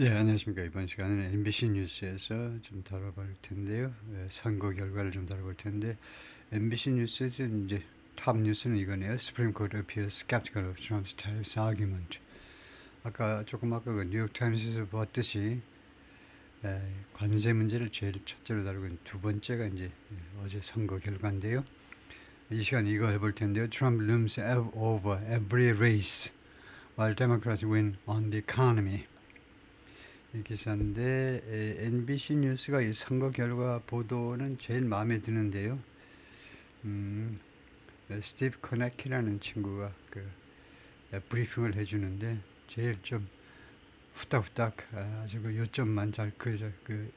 예, 안녕하십니까. 이번 시간은 MBC 뉴스에서 좀 다뤄볼 텐데요. 예, 선거 결과를 좀 다뤄볼 텐데 MBC 뉴스에서 이제 탑 뉴스는 이거네요. Supreme Court appears skeptical of Trump's tariffs argument. 아까 조금 아까 그 뉴욕 타임스에서 봤듯이 에, 관세 문제를 제일 첫째로 다루고 두 번째가 이제 예, 어제 선거 결과인데요. 이 시간 이거 해볼 텐데요. Trump looms over every race while Democrats win on the economy. 이 기사인데 에, NBC 뉴스가 이 선거 결과 보도는 제일 마음에 드는데요. 음, 에, 스티브 코네키라는 친구가 그 에, 브리핑을 해주는데 제일 좀 후딱후딱 아, 아주 그 요점만 잘 그 그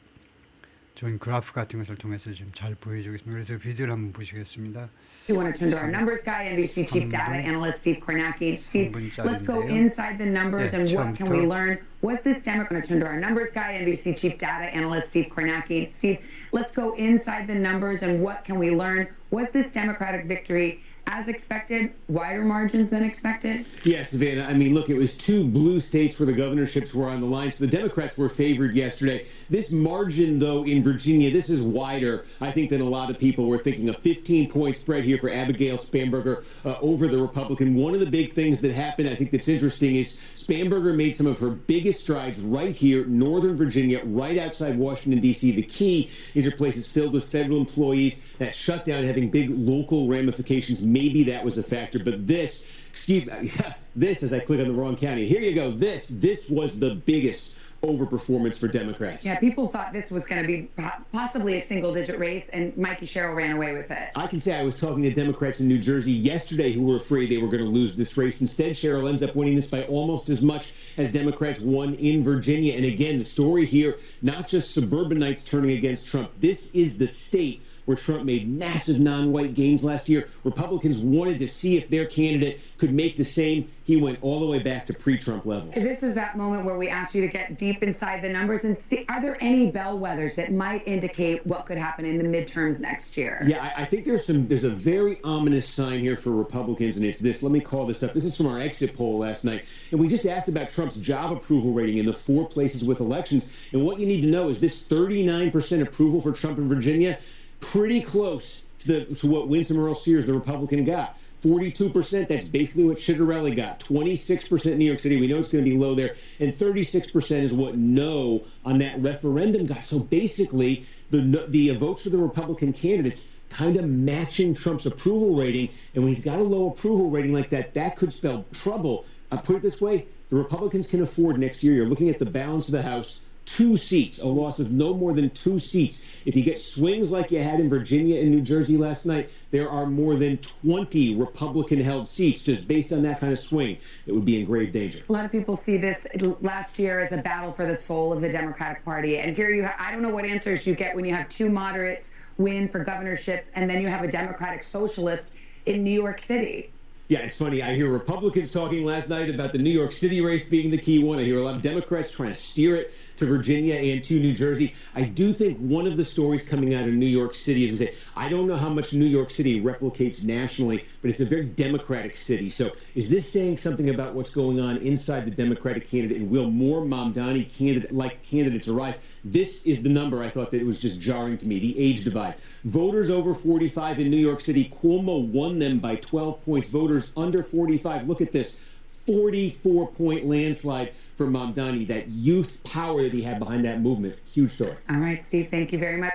좋은 그래프 같은 것을 통해서 좀 잘 보여주겠습니다. 그래서 비디오를 한번 보시겠습니다. You want to turn to our numbers guy, NBC chief data analyst Steve Kornacki. Steve, let's go 분짜리인데요. inside the numbers 네, and what can we 처음부터. learn? Was this Democrat going to turn to our numbers guy, NBC chief data analyst Steve Kornacki? Steve, let's go inside the numbers and what can we learn? Was this Democratic victory as expected, wider margins than expected? Yes, Savannah. I mean, look, it was two blue states where the governorships were on the line, so the Democrats were favored yesterday. This margin, though, in Virginia, this is wider, I think, than a lot of people were thinking. A 15 point spread here for Abigail Spamberger uh, over the Republican. One of the big things that happened, I think, that's interesting is Spamberger made some of her biggest strides right here, Northern Virginia, right outside Washington, D.C. The key is her place is filled with federal employees. That shutdown having big local ramifications. Maybe that was a factor, but this, excuse me, this as I click on the wrong county. Here you go. This, this was the biggest overperformance for Democrats. Yeah, people thought this was going to be possibly a single digit race, and Mikey Sherrill ran away with it. I can say I was talking to Democrats in New Jersey yesterday who were afraid they were going to lose this race. Instead, Cheryl ends up winning this by almost as much as Democrats won in Virginia. And again, the story here, not just suburbanites turning against Trump. This is the state where Trump made massive non white gains last year. Republicans wanted to see if their candidate could make the same. He went all the way back to pre Trump levels. This is that moment where we asked you to get deep inside the numbers and see are there any bellwethers that might indicate what could happen in the midterms next year? Yeah, I, I think there's some there's a very ominous sign here for Republicans, and it's this. Let me call this up. This is from our exit poll last night, and we just asked about Trump's job approval rating in the four places with elections. And what you need to know is this 39% approval for Trump in Virginia, pretty close to the to what Winsome Earl Sears, the Republican, got. 42%, that's basically what Chitarelli got. 26% New York City, we know it's going to be low there. And 36% is what no on that referendum got. So basically, the, the votes for the Republican candidates kind of matching Trump's approval rating. And when he's got a low approval rating like that, that could spell trouble. I put it this way the Republicans can afford next year, you're looking at the balance of the House two seats, a loss of no more than two seats. If you get swings like you had in Virginia and New Jersey last night, there are more than 20 Republican held seats just based on that kind of swing It would be in grave danger. A lot of people see this last year as a battle for the soul of the Democratic Party. And here you ha- I don't know what answers you get when you have two moderates win for governorships and then you have a Democratic socialist in New York City. Yeah, it's funny. I hear Republicans talking last night about the New York City race being the key one. I hear a lot of Democrats trying to steer it to Virginia and to New Jersey. I do think one of the stories coming out of New York City is we say, I don't know how much New York City replicates nationally, but it's a very Democratic city. So is this saying something about what's going on inside the Democratic candidate and will more Mamdani candidate like candidates arise? This is the number I thought that it was just jarring to me, the age divide. Voters over 45 in New York City, Cuomo won them by 12 points. Voters under 45, look at this. 44 point landslide for Mamdani, that youth power that he had behind that movement. Huge story. All right, Steve, thank you very much.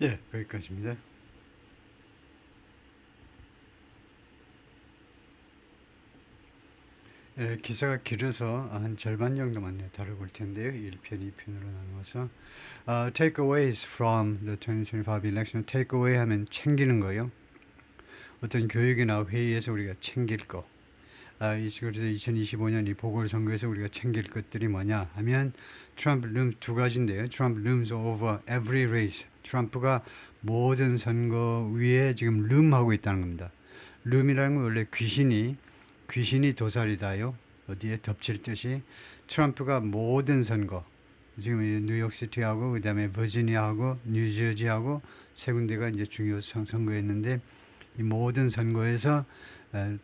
예, 거기까지입니다. 예, 기사가 길어서 한 절반 정도만 예, 다뤄볼 텐데요. 1편, 2편으로 나누어서 아, takeaways from the 2025 election. takeaway 하면 챙기는 거요. 어떤 교육이나 회의에서 우리가 챙길 거. 아, 이 그래서 2025년 이 보궐선거에서 우리가 챙길 것들이 뭐냐 하면 트럼프 룸 두 가지인데요. 트럼프 looms over every. 트럼프가 모든 선거 위에 지금 룸하고 있다는 겁니다. 룸이라는 건 원래 귀신이 귀신이 도살이다요. 어디에 덮칠 듯이 트럼프가 모든 선거 지금 이 뉴욕시티하고 그다음에 버지니아하고 뉴저지하고 세 군데가 이제 중요 선- 선거였는데 이 모든 선거에서 에,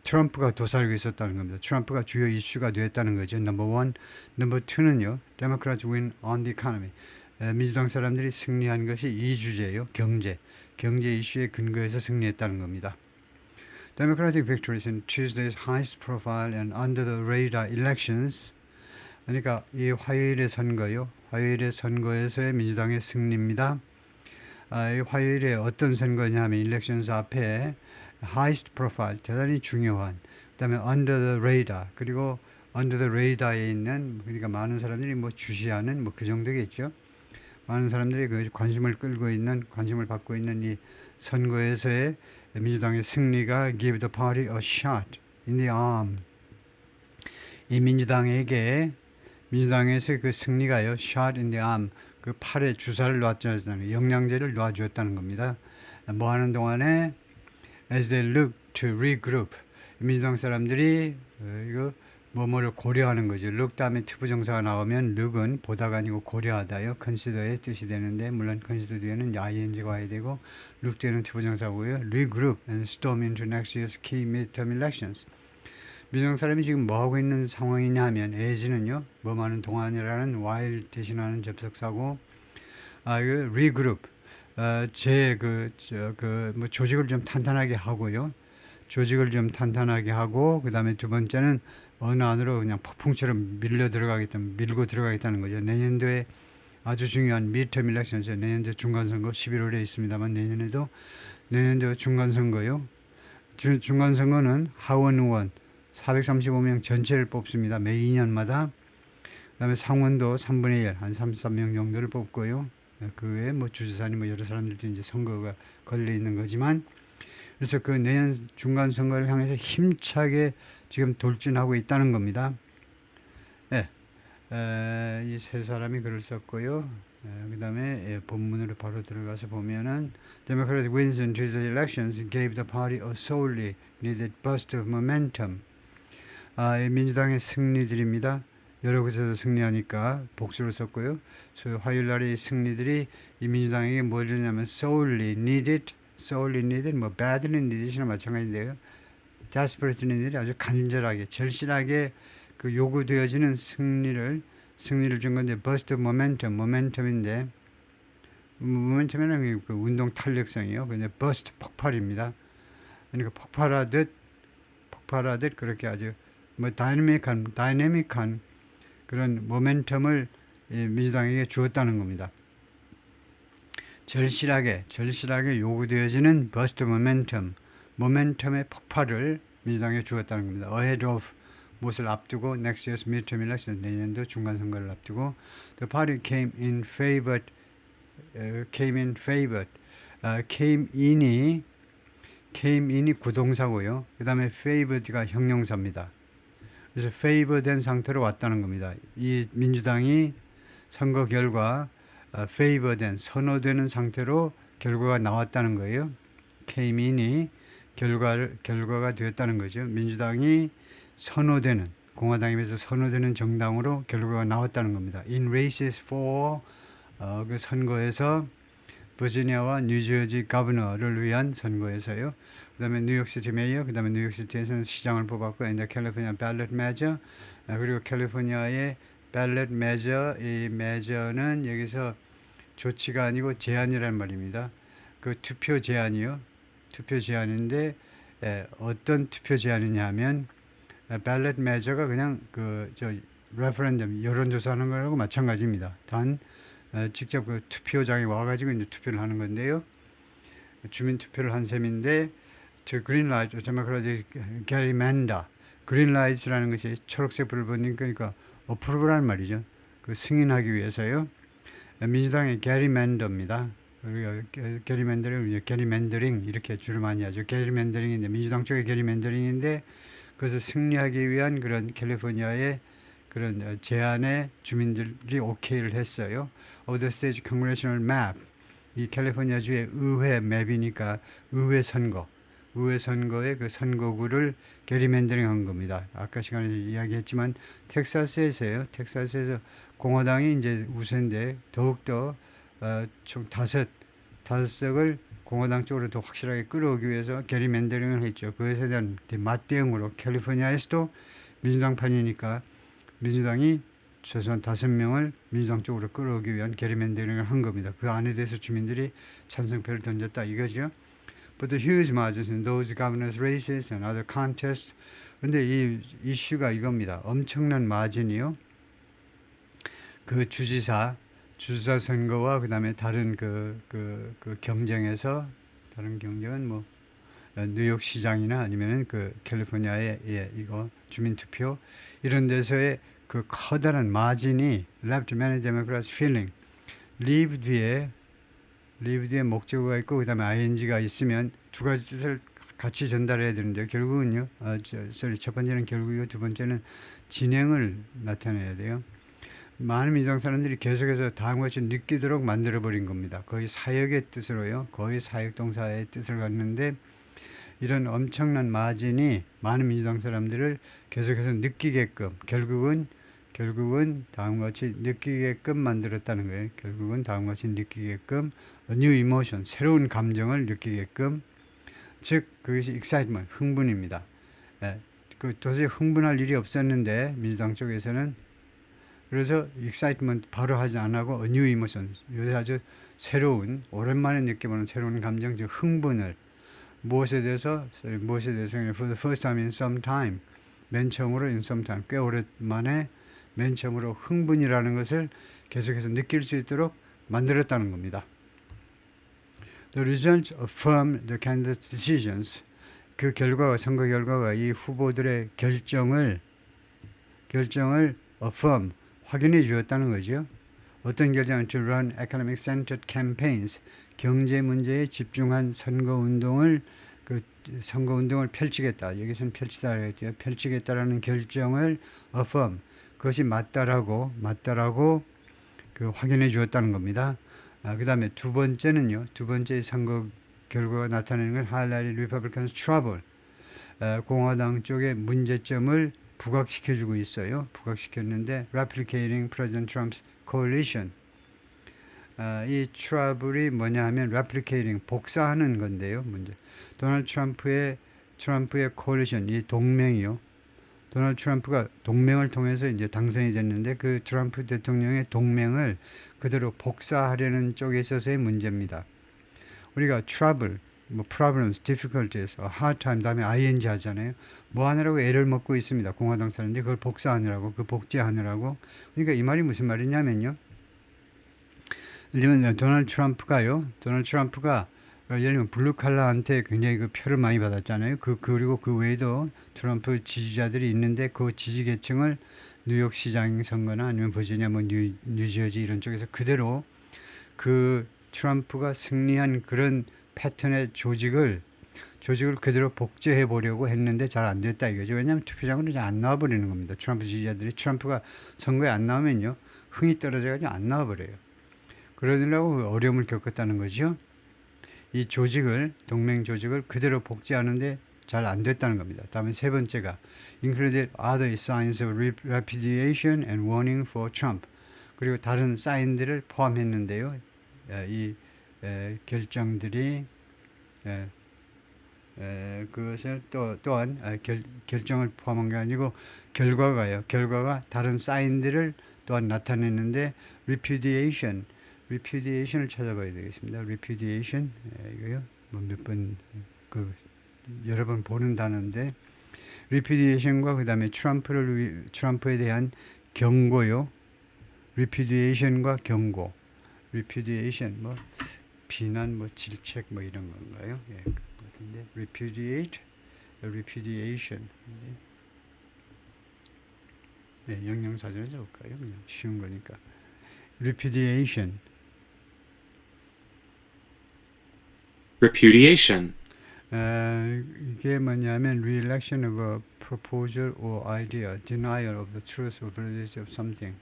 트럼프가 도사리고 있었다는 겁니다. 트럼프가 주요 이슈가 되었다는 거죠. 넘버 원, 넘버 투는요. Democrats win 민주당 사람들이 승리한 것이 이 주제예요. 경제. 경제 이슈에 근거해서 승리했다는 겁니다. Democratic victories in Tuesday's highest profile and under the radar elections. 그러니까 이 화요일의 선거요. 화요일의 선거에서의 민주당의 승리입니다. 아, 이 화요일에 어떤 선거냐면 elections 앞에 highest profile 대단히 중요한 그다음에 under the radar 그리고 under the radar에 있는 그러니까 많은 사람들이 뭐 주시하는 뭐 그 정도겠죠. 많은 사람들이 그 관심을 끌고 있는 관심을 받고 있는 이 선거에서의 민주당의 승리가 give the party a shot in the arm. 이 민주당에게 민주당에서 그 승리가요 shot in the arm 그 팔에 주사를 놔주었다는 영양제를 놔주었다는 겁니다. 뭐 하는 동안에 as they look to regroup 민주당 사람들이 어, 이거 뭐뭐를 고려하는 거죠. look 다음에 투부 정사가 나오면 look은 보다가 아니고 고려하다요. consider의 뜻이 되는데 물론 consider 뒤에는 ing가 와야 되고 look 뒤에는 투부 정사고요. regroup and storm into next year's key midterm elections. 민주당 사람이 지금 뭐 하고 있는 상황이냐 하면 as는요. 뭐 많은 동안이라는 while 대신하는 접속사고 아 이거 regroup 어, 제그저그뭐 조직을 좀 탄탄하게 하고요. 조직을 좀 탄탄하게 하고 그다음에 두 번째는 어느 안으로 그냥 폭풍처럼 밀려 들어가겠다 밀고 들어가겠다는 거죠. 내년도에 아주 중요한 미터 일렉션이죠. 내년도 중간 선거 11월에 있습니다만 내년에도 내년도 중간 선거요. 주- 중간 선거는 하원 의원 435명 전체를 뽑습니다. 매 2년마다. 그다음에 상원도 3분의 1, 한 33명 정도를 뽑고요. 그 외에 뭐 주지사님 뭐 여러 사람들도 이제 선거가 걸려 있는 거지만 그래서 그 내년 중간 선거를 향해서 힘차게 지금 돌진하고 있다는 겁니다. 네. 이 세 사람이 글을 썼고요. 그 다음에 예, 본문으로 바로 들어가서 보면은 Democratic wins in Tuesday elections gave the party a sorely needed burst of momentum. 아, 이 민주당의 승리들입니다. 여러 곳에서 승리하니까 복수를 썼고요. 그래서 화요일 날의 승리들이 이 민주당에게 뭘 주냐면 sorely needed, sorely needed, 뭐 badly needed이나 마찬가지인데요. desperately needed 아주 간절하게, 절실하게 그 요구되어지는 승리를 승리를 준 건데 burst of momentum, momentum인데 모멘텀이라는 그 운동 탄력성이요. 근데 burst 폭발입니다. 그러니까 폭발하듯 폭발하듯 그렇게 아주 뭐 다이내믹한 다이내믹한 그런 모멘텀을 이 민주당에게 주었다는 겁니다. 절실하게 절실하게 요구되어지는 버스트 모멘텀 모멘텀의 폭발을 민주당에 주었다는 겁니다. ahead of 무엇을 앞두고 next year's midterm election 내년도 중간 선거를 앞두고 the party came in favored uh, came in favored uh, came in이 came in이 구동사고요. 그다음에 favored가 형용사입니다. 그래서 favored 상태로 왔다는 겁니다. 이 민주당이 선거 결과 어, favored 선호되는 상태로 결과가 나왔다는 거예요. in이 결과를 결과가 되었다는 거죠. 민주당이 선호되는 공화당에 비해서 선호되는 정당으로 결과가 나왔다는 겁니다. In races for 어, 그 선거에서 버지니아와 뉴저지 가버너를 위한 선거에서요. 그다음에 뉴욕시티 메이어, 그다음에 뉴욕시티에서는 시장을 뽑았고, 인데 캘리포니아 발렛 메저, 아, 그리고 캘리포니아의 발렛 메저, 이 메저는 여기서 조치가 아니고 제안이란 말입니다. 그 투표 제안이요. 투표 제안인데 에, 어떤 투표 제안이냐 하면 발렛 메저가 그냥 그 저 레퍼런덤 여론조사하는 거하고 마찬가지입니다. 단 어, 직접 그 투표장에 와가지고 이제 투표를 하는 건데요. 주민 투표를 한 셈인데 저 그린라이트, 데모크라틱 게리맨다 그린라이트라는 것이 초록색 불을 붙는 거니까 어프로브라는 말이죠. 그 승인하기 위해서요. 민주당의 게리맨더입니다. 그리고 게리맨더링, 게리맨더링 이렇게 주로 많이 하죠. 게리맨더링인데 민주당 쪽의 게리맨더링인데 그것을 승리하기 위한 그런 캘리포니아의 그런 어, 제안에 주민들이 오케이를 했어요. Of the state congressional map. 이 캘리포니아 주의 의회 맵이니까 의회 선거, 의회 선거의 그 선거구를 게리맨더링 한 겁니다. 아까 시간에 이야기했지만 텍사스에서요. 텍사스에서 공화당이 이제 우세인데 더욱더 어, 총 다섯 다섯 석을 공화당 쪽으로 더 확실하게 끌어오기 위해서 게리맨더링을 했죠. 그것에 대한 맞대응으로 캘리포니아에서도 민주당 판이니까 민주당이 최소한 다섯 명을 민주당 쪽으로 끌어오기 위한 게리맨더링을 한 겁니다. 그 안에 대해서 주민들이 찬성표를 던졌다 이거죠. But the huge margins in those governors' races and other contests. 근데 이 이슈가 이겁니다. 엄청난 마진이요. 그 주지사 주지사 선거와 그다음에 다른 그, 그, 그 경쟁에서 다른 경쟁은 뭐 어, 뉴욕 시장이나 아니면은 그 캘리포니아의 예, 이거 주민 투표 이런 데서의 그 커다란 마진이 left many Democrats feeling leave 뒤에 뒤에 목적어가 있고 그다음에 ing가 있으면 두 가지 뜻을 같이 전달해야 되는데 결국은요. 아, 저, sorry, 첫 번째는 결국이고 두 번째는 진행을 나타내야 돼요. 많은 민주당 사람들이 계속해서 다음과 같이 느끼도록 만들어 버린 겁니다. 거의 사역의 뜻으로요. 거의 사역 동사의 뜻을 갖는데 이런 엄청난 마진이 많은 민주당 사람들을 계속해서 느끼게끔 결국은 결국은 다음과 같이 느끼게끔 만들었다는 거예요. 결국은 다음과 같이 느끼게끔 new emotion 새로운 감정을 느끼게끔 즉 그것이 excitement 흥분입니다. 예, 그 도저히 흥분할 일이 없었는데 민주당 쪽에서는 그래서 excitement 바로 하지 않고 new emotion 요새 아주 새로운 오랜만에 느껴보는 새로운 감정 즉 흥분을 무엇에 대해서 무엇에 대해서 for the first time in some time 맨 처음으로 in some time 꽤 오랜만에 맨 처음으로 흥분이라는 것을 계속해서 느낄 수 있도록 만들었다는 겁니다. The results affirm the candidates' decisions. 그 결과가 선거 결과가 이 후보들의 결정을 결정을 affirm 확인해 주었다는 거죠. 어떤 결정을 to run economic centered campaigns 경제 문제에 집중한 선거 운동을 그 선거 운동을 펼치겠다. 여기서는 펼치다 그랬죠. 펼치겠다라는 결정을 affirm 그것이 맞다라고 맞다라고 그 확인해 주었다는 겁니다. 아, 그 다음에 두 번째는요. 두 번째 선거 결과가 나타내는 건 Republicans trouble. 아, 공화당 쪽의 문제점을 부각시켜주고 있어요. 부각시켰는데 replicating President Trump's coalition. 아, 이 trouble이 뭐냐 하면 replicating 복사하는 건데요. 문제. 도널드 트럼프의 트럼프의 coalition 이 동맹이요. 도널드 트럼프가 동맹을 통해서 이제 당선이 됐는데 그 트럼프 대통령의 동맹을 그대로 복사하려는 쪽에 있어서의 문제입니다. 우리가 trouble, 뭐 problems, difficulties, hard time 다음에 ing 하잖아요. 뭐 하느라고 애를 먹고 있습니다. 공화당 사람들이 그걸 복사하느라고 그 복제하느라고. 그러니까 이 말이 무슨 말이냐면요. 예를 들면 도널드 트럼프가요. 도널드 트럼프가 어, 예를 들면 블루칼라한테 굉장히 그 표를 많이 받았잖아요. 그 그리고 그 외에도 트럼프 지지자들이 있는데 그 지지 계층을 뉴욕 시장 선거나 아니면 버지니아 뭐 뉴, 뉴저지 이런 쪽에서 그대로 그 트럼프가 승리한 그런 패턴의 조직을 조직을 그대로 복제해 보려고 했는데 잘 안 됐다 이거죠. 왜냐하면 투표장으로 잘 안 나와 버리는 겁니다. 트럼프 지지자들이 트럼프가 선거에 안 나오면요 흥이 떨어져 가지고 안 나와 버려요. 그러느라고 어려움을 겪었다는 거죠. 이 조직을 동맹 조직을 그대로 복제하는데 잘 안 됐다는 겁니다. 다음에 세 번째가 included other signs of repudiation and warning for Trump. 그리고 다른 사인들을 포함했는데요. 에, 이 에, 결정들이 그것을 또 또한 에, 결, 결정을 포함한 게 아니고 결과가요. 결과가 다른 사인들을 또한 나타냈는데 repudiation, repudiation을 찾아봐야 되겠습니다. 에, 이거요. 뭐 몇 번 그 여러 번 보는 단어인데 repudiation과 그다음에 트럼프를 위, 트럼프에 대한 경고요. repudiation과 경고. repudiation 뭐 비난 뭐 질책 뭐 이런 건가요? 예, 같은데 repudiate, repudiation. 네, 영영사전에 적을까요? 그냥 쉬운 거니까. repudiation. repudiation, 에, 이게 뭐냐면 re-election of a proposal or idea, denial of the truth or validity of something,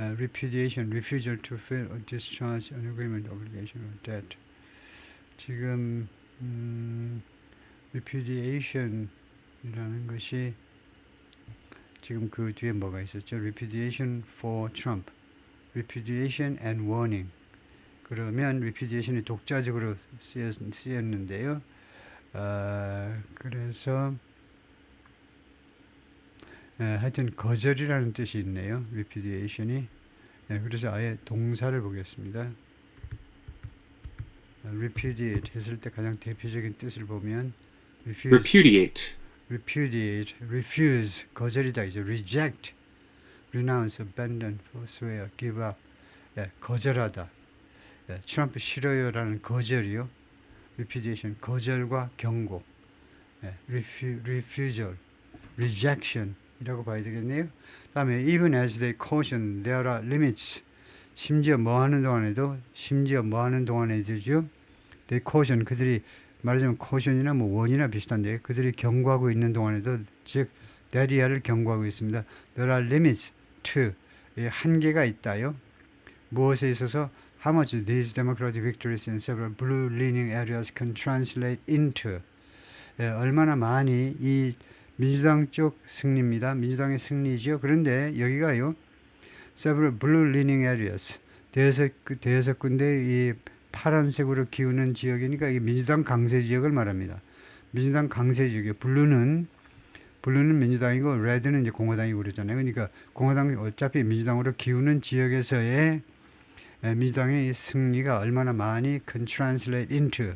에, repudiation, refusal to fill or discharge an agreement, obligation or debt. 지금 음, repudiation이라는 것이 지금 그 뒤에 뭐가 있었죠? repudiation for Trump, repudiation and warning. 그러면 repudiation이 독자적으로 쓰였, 쓰였는데요. 아, 그래서 에, 하여튼 거절이라는 뜻이 있네요. repudiation이. 예, 그래서 아예 동사를 보겠습니다. 아, repudiate 했을 때 가장 대표적인 뜻을 보면 refuse, Repudiate. repudiate, refuse 거절이다 이제 reject, renounce, abandon, forswear, give up, 예, 거절하다. 예, 트럼프 싫어요라는 거절이요. repudiation 거절과 경고, 예, refu, refusal, rejection이라고 봐야 되겠네요. 다음에 even as they caution, there are limits. 심지어 뭐 하는 동안에도 심지어 뭐 하는 동안에도죠. they caution 그들이 말하자면 caution이나 뭐 원이나 비슷한데 그들이 경고하고 있는 동안에도 즉 데리아를 경고하고 있습니다. There are limits to 이 한계가 있다요. 무엇에 있어서 how much these democratic victories in several blue-leaning areas can translate into 예, 얼마나 많이 이 민주당 쪽 승리입니다. 민주당의 승리죠. 그런데 여기가요. several blue-leaning areas 대여섯 그 대여섯 군데 이 파란색으로 기우는 지역이니까 이 민주당 강세 지역을 말합니다. 민주당 강세 지역이 블루는 블루는 민주당이고 레드는 이제 공화당이고 그러잖아요. 그러니까 공화당 어차피 민주당으로 기우는 지역에서의 에, 민주당의 이 승리가 얼마나 많이 can translate into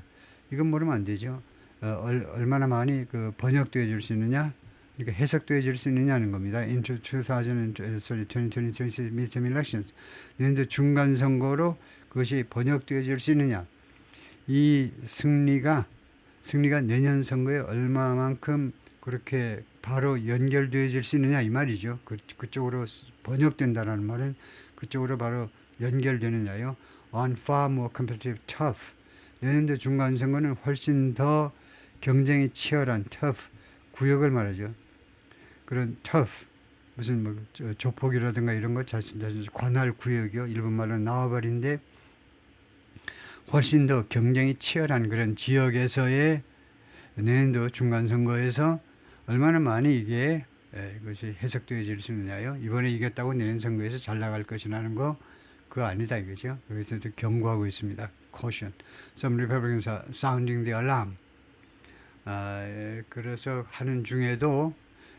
이건 모르면 안 되죠. 어, 얼, 얼마나 많이 그 번역되어 줄수 있느냐, 그러니까 해석되어 줄수 있느냐는 겁니다. into 2000, sorry, 2020, 2026 midterm elections. 내년도 중간 선거로 그것이 번역되어 줄수 있느냐. 이 승리가 승리가 내년 선거에 얼마만큼 그렇게 바로 연결되어질 수 있느냐 이 말이죠. 그, 그쪽으로 번역된다라는 말은 그쪽으로 바로 연결되느냐요. On far more competitive, tough. 내년도 중간 선거는 훨씬 더 경쟁이 치열한 tough 구역을 말하죠. 그런 tough 무슨 뭐 저- 조폭이라든가 이런 거 자신 자신 관할 구역이요. 일본 말로 나와버린데 훨씬 더 경쟁이 치열한 그런 지역에서의 내년도 중간 선거에서 얼마나 많이 이게 에, 이것이 해석되어질 수 있느냐요. 이번에 이겼다고 내년 선거에서 잘 나갈 것이라는 거 그거 아니다 이거죠. 또 경고하고 있습니다. Caution. Some Republicans are sounding the alarm. 아, 에, 그래서 하는 중에도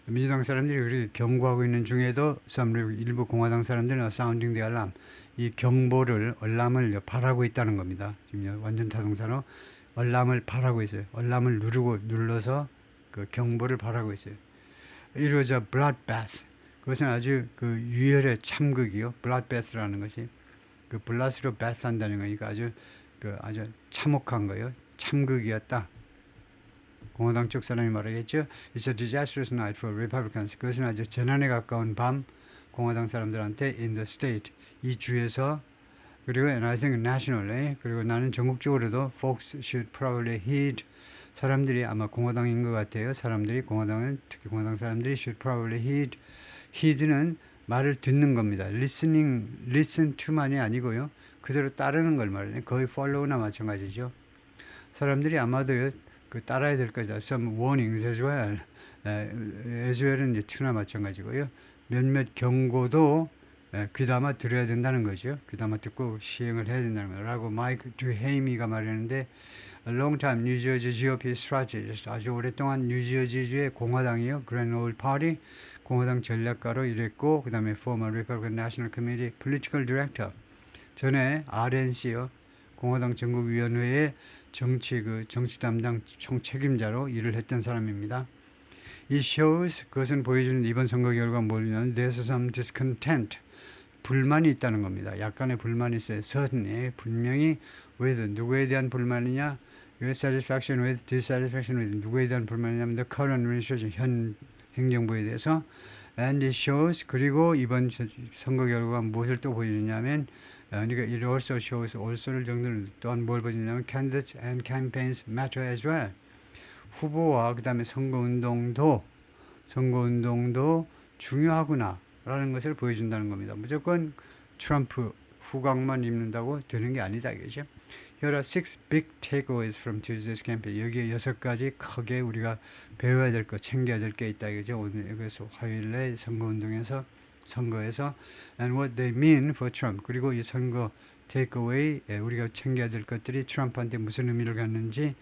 민주당 사람들이 그렇게 경고하고 있는 중에도 일부 공화당 사람들은 sounding the alarm. 이 경보를 얼람을 바라고 있다는 겁니다. 지금 완전 타동사로 얼람을 바라고 있어요. 얼람을 누르고 눌러서 그 경보를 바라고 있어요. 이루어져 bloodbath. 그것은 아주 그 유혈의 참극이요. bloodbath라는 것이 그 블라스로 bath 한다는 거니까 아주 그 아주 참혹한 거예요. 참극이었다. 공화당 쪽 사람이 말하겠죠. It's a disastrous night for Republicans. 그것은 아주 재난에 가까운 밤 공화당 사람들한테 in the state 이 주에서 그리고 and I think nationally 그리고 나는 전국적으로도 folks should probably heed 사람들이 아마 공화당인 것 같아요. 사람들이 공화당은 특히 공화당 사람들이 should probably heed heed는 말을 듣는 겁니다. listening listen to만이 아니고요. 그대로 따르는 걸 말해요. 거의 follow나 마찬가지죠. 사람들이 아마도 그 따라야 될 거죠. Some warnings as well. 에, as well은 이제 to나 마찬가지고요. 몇몇 경고도 에, 귀담아 들어야 된다는 거죠. 귀담아 듣고 시행을 해야 된다는 거라고 마이크 듀헤이미가 말했는데 A long time Jersey GOP strategist 아주 오랫동안 뉴저지주의 공화당이요. Grand Old Party 공화당 전략가로 일했고 그다음에 former Republican National Committee Political Director 전에 RNC요. 공화당 전국위원회의 정치 그 정치 담당 총책임자로 일을 했던 사람입니다. 이 shows 그것은 보여주는 이번 선거 결과 뭐냐면 there's some discontent 불만이 있다는 겁니다. 약간의 불만이 있어요. certainly 분명히 with 누구에 대한 불만이냐? with satisfaction with dissatisfaction with 누구에 대한 불만이냐면 the current administration 현 행정부에 대해서 and it shows 그리고 이번 저- 선거 결과가 무엇을 또 보여주냐면 어, 그러니까 it also shows also를 정도는 또한 뭘 보여주냐면 candidates and campaigns matter as well. 후보와 그다음에 선거 운동도 선거 운동도 중요하구나라는 것을 보여준다는 겁니다. 무조건 트럼프 후광만 입는다고 되는 게 아니다 이거죠. Here are six big takeaways from Tuesday's campaign. 여기에 여섯 가지 크게 우리가 배워야 될 것, 챙겨야 될 게 있다 이거죠. 오늘 그래서 화요일에 선거 운동에서 선거에서 and what they mean for Trump. 그리고 이 선거 takeaway 예, 우리가 챙겨야 될 것들이 트럼프한테 무슨 의미를 갖는지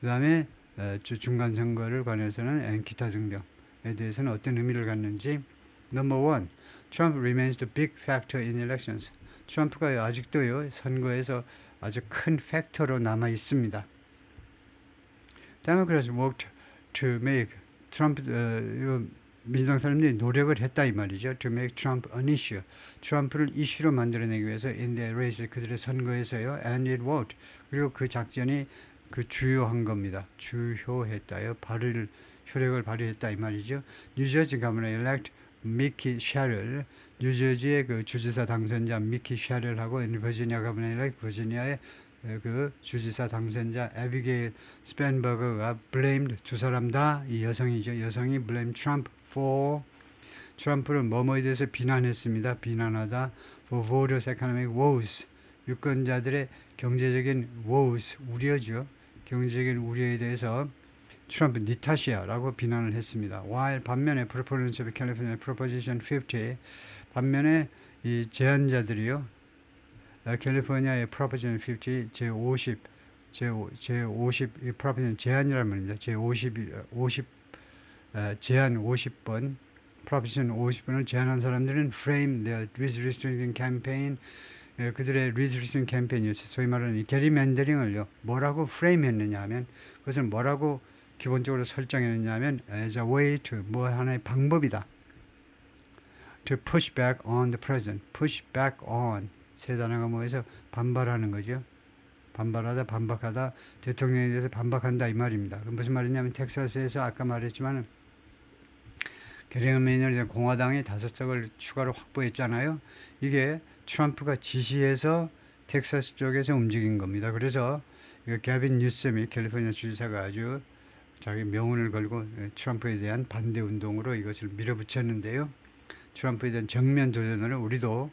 그다음에 어, 주- 중간 선거를 관해서는 기타 등등에 대해서는 어떤 의미를 갖는지 Number one, Trump remains the big factor in elections. 트럼프가 아직도요 선거에서 아주 큰 팩터로 남아 있습니다. Democrats worked to make Trump 어, 이거 민주당 사람들이 노력을 했다 이 말이죠. To make Trump an issue. 트럼프를 이슈로 만들어내기 위해서 in their race 그들의 선거에서요. And it worked. 그리고 그 작전이 그 주요한 겁니다. 주효했다요. 발을 효력을 발휘했다 이 말이죠. 뉴저지 가문의 elect 미키 샤를 뉴저지의 그 주지사 당선자 미키 샤를하고 버지니아 elect 버지니아의 어, 그 주지사 당선자 에비게일 스펜버거가 blamed 두 사람 다 이 여성이죠. 여성이 blame Trump 트럼프를 뭐뭐에 대해서 비난했습니다. 비난하다 for voters economic woes 유권자들의 경제적인 woes 우려죠. 경제적인 우려에 대해서 트럼프 니 탓이야라고 비난을 했습니다. while 반면에 proponents of California Proposition 50 반면에 이 제안자들이요. 어, 캘리포니아의 Proposition 50 제 50, 제, 제 50, 이 Proposition 제안이라는 말입니다. 제 50, 50 어, 제안 50번, Proposition 50번을 제안한 사람들은 frame their redistricting campaign, 예, 그들의 redistricting 캠페인이었어요. 소위 말하는 이 게리 맨더링을요. 뭐라고 프레임했느냐 하면 그것을 뭐라고 기본적으로 설정했느냐 하면 as a way to 뭐 하나의 방법이다. to push back on the president. push back on 세 단어가 뭐해서 반발하는 거죠. 반발하다 반박하다 대통령에 대해서 반박한다 이 말입니다. 그 무슨 말이냐면 텍사스에서 아까 말했지만 게리맨을 공화당이 다섯 석을 추가로 확보했잖아요. 이게 트럼프가 지시해서 텍사스 쪽에서 움직인 겁니다. 그래서 이거 개빈 뉴섬이 캘리포니아 주지사가 아주 자기 명운을 걸고 예, 트럼프에 대한 반대 운동으로 이것을 밀어붙였는데요. 트럼프에 대한 정면 도전으로 우리도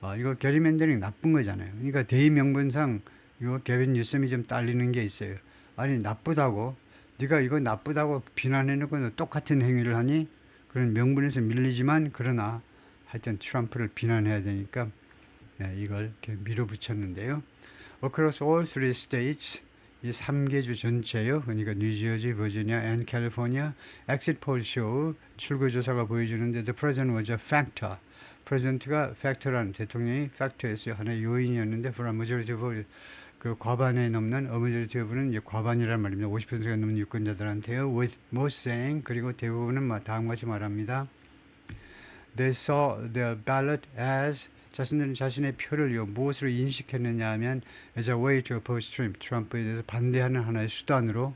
어, 이거 게리맨더링 나쁜 거잖아요. 그러니까 대의 명분상 이거 개빈 뉴섬이 좀 딸리는 게 있어요. 아니 나쁘다고 네가 이거 나쁘다고 비난해놓고 너 똑같은 행위를 하니 그런 명분에서 밀리지만 그러나 하여튼 트럼프를 비난해야 되니까 네, 이걸 이렇게 밀어붙였는데요. Across all three states 이 3개주 전체요. 그러니까 뉴저지, 버지니아, 앤 캘리포니아 엑시트 폴쇼 출구 조사가 보여주는데 the president was a factor. 프레젠트가 팩터라는 대통령이 팩터였어요. 하나의 요인이었는데 for a majority vote 그 과반에 넘는 a majority of는 이제 과반이란 말입니다. 50%가 넘는 유권자들한테요. with most saying 그리고 대부분은 뭐 다음과 같이 말합니다. They saw the ballot as 자신들은 자신의 표를요 무엇으로 인식했느냐 하면 as a way to oppose Trump, 트럼프에 대해서 반대하는 하나의 수단으로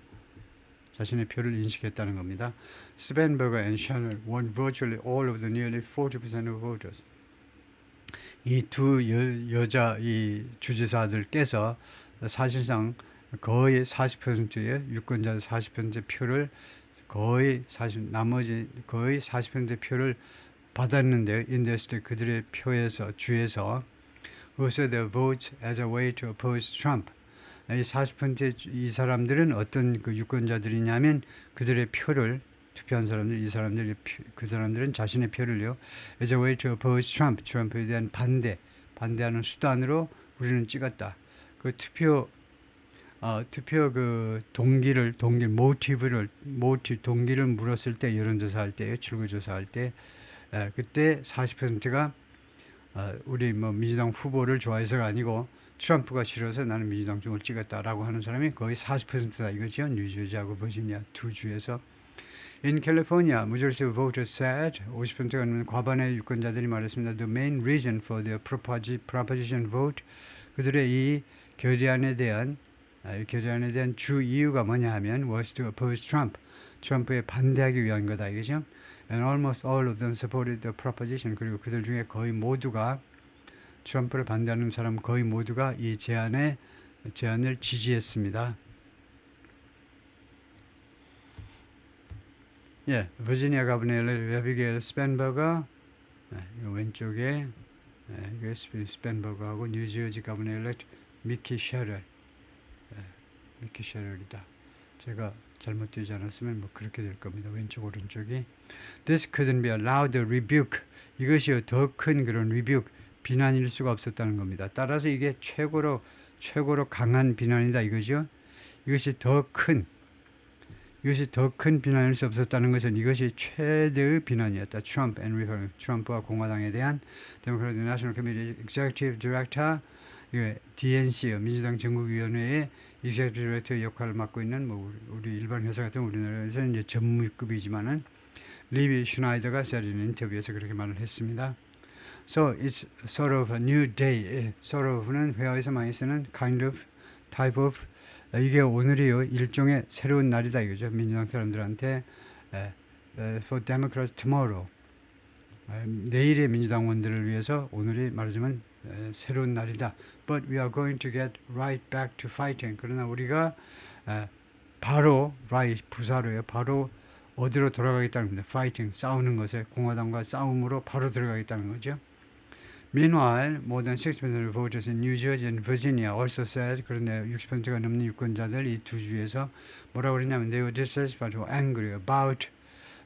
자신의 표를 인식했다는 겁니다. 스벤버거 and Shannon won virtually all of the nearly 40% of voters. 이 두 여자 이 주지사들께서 사실상 거의 40%의 유권자 40% 표를 거의 40 나머지 거의 40% 표를 받았는데요. 인더스트 그들의 표에서 주에서 also their votes as a way to oppose Trump. 이 40%이 사람들은 어떤 그 유권자들이냐면 그들의 표를 투표한 사람들 이 사람들 그 사람들은 자신의 표를요 as a way to oppose Trump 트럼프에 대한 반대 반대하는 수단으로 우리는 찍었다. 그 투표 어, 투표 그 동기를 동기 모티브를 모티 동기를 물었을 때 여론조사할 때요 출구조사할 때 에, 그때 40%가 어, 우리 뭐 민주당 후보를 좋아해서가 아니고 트럼프가 싫어서 나는 민주당 쪽을 찍었다라고 하는 사람이 거의 40%다 이거죠. 뉴저지하고 버지니아 두 주에서 In California, majority of voters said 50%가 넘는 과반의 유권자들이 말했습니다. The main reason for their proposi- proposition vote 그들의 이 결의안에 대한 아, 이 결의안에 대한 주 이유가 뭐냐 하면 was to oppose Trump. 트럼프에 반대하기 위한 거다 이거죠. And almost all of them supported the proposition. 그리고 그들 중에 거의 모두가 트럼프를 반대하는 사람 거의 모두가 이 제안에 제안을 지지했습니다. 예, 버지니아 가브넬 에비게일 스펜버거 네, 이 왼쪽에 스펜- 스펜버거하고 뉴저지 가브넬 미키 셔럴 예, 미키 셔럴이다. 제가 잘못 되지 않았으면 뭐 그렇게 될 겁니다. 왼쪽 오른쪽이 This couldn't be a rebuke. 이것이 더 큰 그런 rebuke 비난일 수가 없었다는 겁니다. 따라서 이게 최고로 최고로 강한 비난이다 이거죠. 이것이 더 큰 이것이 더 큰 비난일 수 없었다는 것은 이것이 최대의 비난이었다. 트럼프 and Republican, 트럼프와 공화당에 대한 데모크라트 내셔널 커미티 director 이게 DNC요 민주당 전국위원회의 director 역할을 맡고 있는 뭐 우리, 일반 회사 같은 우리나라에서 이제 전무급이지만은 리비 슈나이더가 세린 인터뷰에서 그렇게 말을 했습니다. So it's sort of a new day. 예, sort of는 회화에서 많이 쓰는 kind of, type of. 아, 이게 오늘이요 일종의 새로운 날이다 이거죠. 민주당 사람들한테 for Democrats tomorrow. 에, 내일의 민주당원들을 위해서 오늘이 말하자면 에, 새로운 날이다. But we are going to get right back to fighting. 그러나 우리가 에, 바로 right 부사로요. 바로 어디로 돌아가겠다는 겁니다. fighting 싸우는 것에 공화당과 싸움으로 바로 들어가겠다는 거죠. Meanwhile, more than 60% of voters in New Jersey and Virginia also said 그런데 60%가 넘는 유권자들 이 두 주에서 뭐라고 그랬냐면 they were dissatisfied or angry about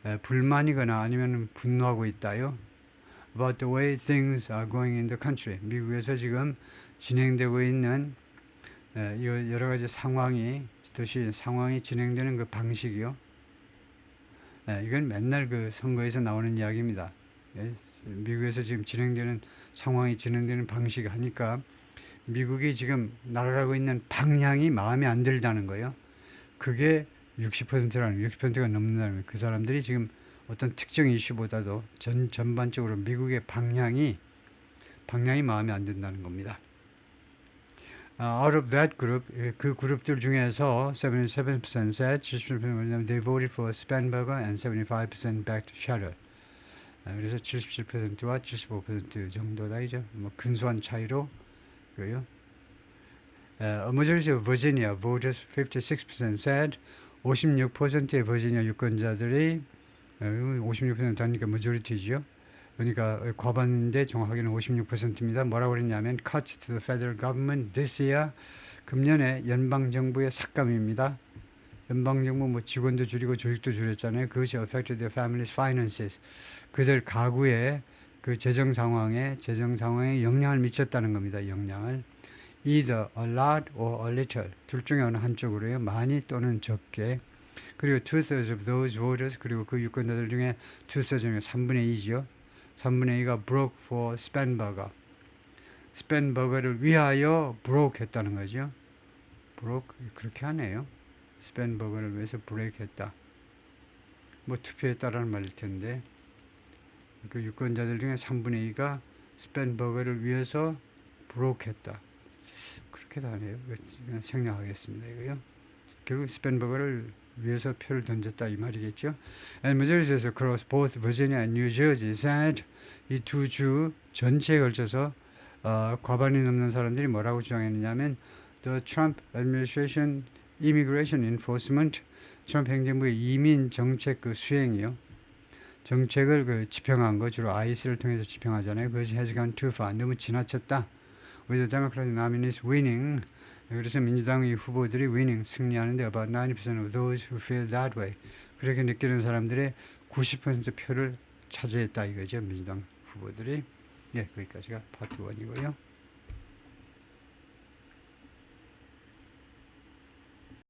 에, 불만이거나 아니면 분노하고 있다요. about the way things are going in the country. 미국에서 지금 진행되고 있는 에, 이 여러 가지 상황이 도시 상황이 진행되는 그 방식이요. 예, 이건 맨날 그 선거에서 나오는 이야기입니다. 예, 미국에서 지금 진행되는 상황이 진행되는 방식 하니까 미국이 지금 날아가고 있는 방향이 마음에 안 들다는 거예요. 그게 60%라는 60%가 넘는다는. 그 사람들이 지금 어떤 특정 이슈보다도 전 전반적으로 미국의 방향이 방향이 마음에 안 든다는 겁니다. Uh, out of that group, 예, 그 그룹들 중에서 77% said, 77% 뭐냐면 they voted for Spanberger and 75% backed. 아, 그래서 77%와 75% 정도다이죠. 뭐 근소한 차이로 그래요. Uh, a majority of Virginia voters, 56% said, 56%의 버지니아 유권자들이 56% 하니까 majority죠. 그러니까 과반인데 정확하게는 56%입니다. 뭐라고 그랬냐면 cuts to the federal government this year 금년에 연방 정부의 삭감입니다. 연방 정부 뭐 직원도 줄이고 조직도 줄였잖아요. 그것이 affected their families' finances. 그들 가구의 그 재정 상황에 재정 상황에 영향을 미쳤다는 겁니다. 영향을 either a lot or a little 둘 중에 어느 한쪽으로요. 많이 또는 적게. 그리고 two thirds of those voters 그리고 그 유권자들 중에 two thirds 중에 3분의 2죠. 3분의 2가 broke for Spanberger. 스펜버거를 위하여 broke 했다는 거죠. broke 그렇게 하네요. 스펜버거를 위해서 break 했다. 뭐 투표했다라는 말일 텐데 그 유권자들 중에 3분의 2가 스펜버거를 위해서 broke 했다. 그렇게도 하네요. 그냥 생략하겠습니다. 이거요. 결국 스펜버거를 위해서 표를 던졌다 이 말이겠죠. And majorities across both Virginia and New Jersey said 이두 주 전체에 걸쳐서 어, 과반이 넘는 사람들이 뭐라고 주장했느냐면 the Trump administration immigration enforcement 트럼프 행정부의 이민 정책 그 수행이요. 정책을 그 집행한 거 주로 아이스를 통해서 집행하잖아요. 그것이 has gone too far. 너무 지나쳤다. With the Democratic nominees winning 그래서 민주당의 후보들이 winning 승리하는데 about 90% of those who feel that way. 그렇게 느끼는 사람들의 90% 표를 차지했다 이거죠 민주당 후보들이. 예 거기까지가 파트 1이고요